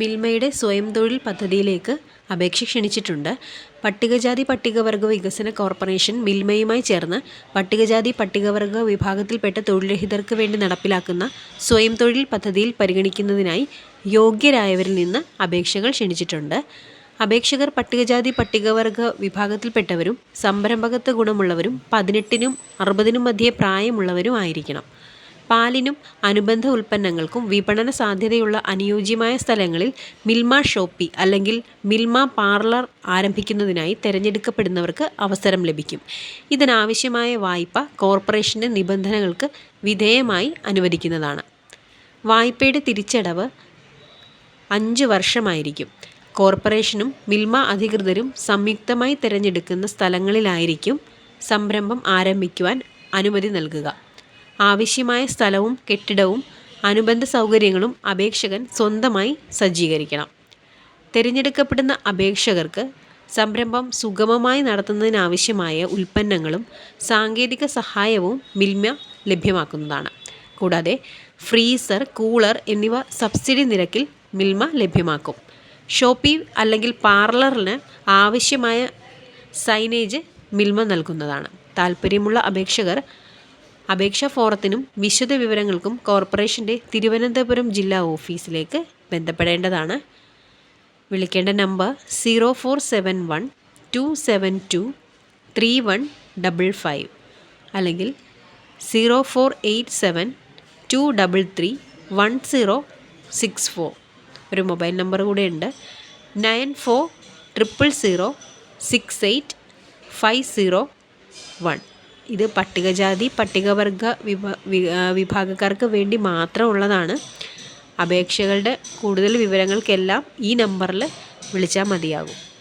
മിൽമയുടെ സ്വയം തൊഴിൽ പദ്ധതിയിലേക്ക് അപേക്ഷ ക്ഷണിച്ചിട്ടുണ്ട്. പട്ടികജാതി പട്ടികവർഗ വികസന കോർപ്പറേഷൻ മിൽമയുമായി ചേർന്ന് പട്ടികജാതി പട്ടികവർഗ വിഭാഗത്തിൽപ്പെട്ട തൊഴിൽരഹിതർക്ക് വേണ്ടി നടപ്പിലാക്കുന്ന സ്വയം തൊഴിൽ പദ്ധതിയിൽ പരിഗണിക്കുന്നതിനായി യോഗ്യരായവരിൽ നിന്ന് അപേക്ഷകൾ ക്ഷണിച്ചിട്ടുണ്ട്. അപേക്ഷകർ പട്ടികജാതി പട്ടികവർഗ വിഭാഗത്തിൽപ്പെട്ടവരും സംരംഭകത്വ ഗുണമുള്ളവരും പതിനെട്ടിനും അറുപതിനും മധ്യേ പ്രായമുള്ളവരും ആയിരിക്കണം. പാലിനും അനുബന്ധ ഉൽപ്പന്നങ്ങൾക്കും വിപണന സാധ്യതയുള്ള അനുയോജ്യമായ സ്ഥലങ്ങളിൽ മിൽമ ഷോപ്പി അല്ലെങ്കിൽ മിൽമ പാർലർ ആരംഭിക്കുന്നതിനായി തിരഞ്ഞെടുക്കപ്പെടുന്നവർക്ക് അവസരം ലഭിക്കും. ഇതിനാവശ്യമായ വായ്പ കോർപ്പറേഷന്റെ നിബന്ധനകൾക്ക് വിധേയമായി അനുവദിക്കുന്നതാണ്. വായ്പയുടെ തിരിച്ചടവ് അഞ്ച് വർഷമായിരിക്കും. കോർപ്പറേഷനും മിൽമ അധികൃതരും സംയുക്തമായി തിരഞ്ഞെടുക്കുന്ന സ്ഥലങ്ങളിലായിരിക്കും സംരംഭം ആരംഭിക്കുവാൻ അനുമതി നൽകുക. ആവശ്യമായ സ്ഥലവും കെട്ടിടവും അനുബന്ധ സൗകര്യങ്ങളും അപേക്ഷകൻ സ്വന്തമായി സജ്ജീകരിക്കണം. തിരഞ്ഞെടുക്കപ്പെടുന്ന അപേക്ഷകർക്ക് സംരംഭം സുഗമമായി നടത്തുന്നതിനാവശ്യമായ ഉൽപ്പന്നങ്ങളും സാങ്കേതിക സഹായവും മിൽമ ലഭ്യമാക്കുന്നതാണ്. കൂടാതെ ഫ്രീസർ കൂളർ എന്നിവ സബ്സിഡി നിരക്കിൽ മിൽമ ലഭ്യമാക്കും. ഷോപ്പി അല്ലെങ്കിൽ പാർലറിന് ആവശ്യമായ സൈനേജ് മിൽമ നൽകുന്നതാണ്. താൽപ്പര്യമുള്ള അപേക്ഷകർ അപേക്ഷാ ഫോറത്തിനും വിശദ വിവരങ്ങൾക്കും കോർപ്പറേഷന്റെ തിരുവനന്തപുരം ജില്ലാ ഓഫീസിലേക്ക് ബന്ധപ്പെടേണ്ടതാണ്. വിളിക്കേണ്ട number zero four seven one two seven two three one double five അല്ലെങ്കിൽ zero four eight seven two double three one zero six four. ഒരു മൊബൈൽ നമ്പർ കൂടെ ഉണ്ട് nine four triple zero six eight five zero one. ഇത് പട്ടികജാതി പട്ടികവർഗ വിഭ വിഭാഗക്കാർക്ക് വേണ്ടി മാത്രമുള്ളതാണ്. അപേക്ഷകളുടെ കൂടുതൽ വിവരങ്ങൾക്കെല്ലാം ഈ നമ്പറിൽ വിളിച്ചാൽ മതിയാകും.